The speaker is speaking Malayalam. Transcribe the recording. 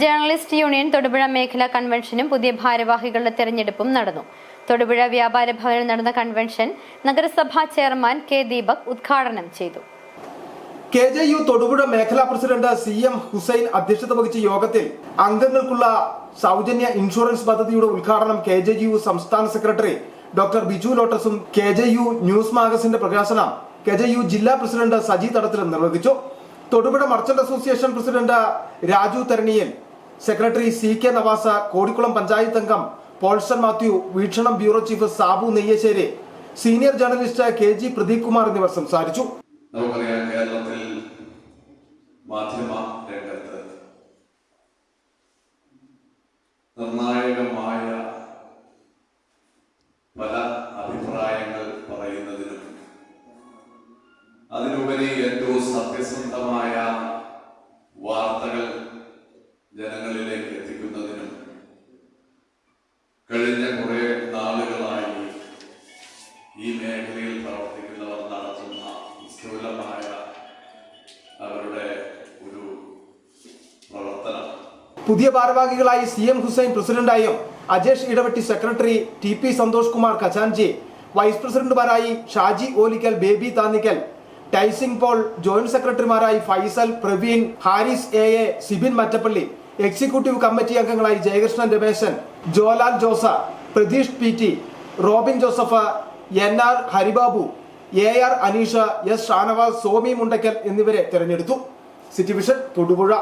ജേർണലിസ്റ്റ് യൂണിയൻ തൊടുപുഴ മേഖലാ കൺവെൻഷനും പുതിയ ഭാരവാഹികളുടെ തെരഞ്ഞെടുപ്പും നടന്നു. തൊടുപുഴ വ്യാപാര ഭവനിൽ നടന്ന കൺവെൻഷൻ നഗരസഭാ ചെയർമാൻ കെ ദീപക് ഉദ്ഘാടനം ചെയ്തു. കെ ജെ യു തൊടുപുഴ മേഖലാ പ്രസിഡന്റ് സി എം ഹുസൈൻ അധ്യക്ഷത വഹിച്ച യോഗത്തിൽ അംഗങ്ങൾക്കുള്ള സൗജന്യ ഇൻഷുറൻസ് പദ്ധതിയുടെ ഉദ്ഘാടനം കെ ജെ യു സംസ്ഥാന സെക്രട്ടറി ഡോക്ടർ ബിജു ലോട്ടസും കെ ജെ യു ന്യൂസ് മാഗസിന്റെ പ്രകാശനം കെ ജെ യു ജില്ലാ പ്രസിഡന്റ് സജി തടത്തിലും നിർവഹിച്ചു. Thodupuzha merchant association president Raju Tharaniyan secretary C K Navas Kodikulam panchayat അംഗം Paulson Mathew Veekshanam bureau chief Sabu Neyyassery senior journalist K G Pradeep Kumar എന്നിവർ സംസാരിച്ചു. കേരളത്തിൽ മാധ്യമ നിർണായകമായ പല അഭിപ്രായങ്ങൾ പറയുന്നതിനും അതിനുപരി ഏറ്റവും സത്യസന്ധമായ വാർത്തകൾ ജനങ്ങളിലേക്ക് എത്തിക്കുന്നതിനും കഴിഞ്ഞ കുറെ നാളുകളായി ഈ മേഖലയിൽ പ്രവർത്തിക്കുന്നവർ നടത്തുന്ന സ്ഥൂലമായ അവരുടെ ഒരു പ്രവർത്തനം. പുതിയ ഭാരവാഹികളായി C M Hussain പ്രസിഡന്റായും Ajesh Idavetti secretary T P Santhosh Kumar ഖജാൻജി vice പ്രസിഡന്റുമാരായി Shaji Olickal baby Thannickal ടൈസിംഗ് Paul joint സെക്രട്ടറിമാരായി Faisal Praveen Haris A A Sibin Mattappally executive committee അംഗങ്ങളായി Jayakrishnan Rameshan Jolal Jose Pratheesh P T Robin Joseph N R Haribabu A R Aneesh S Shanavas Somi Mundakkal എന്നിവരെ തെരഞ്ഞെടുത്തു. City vision Thodupuzha.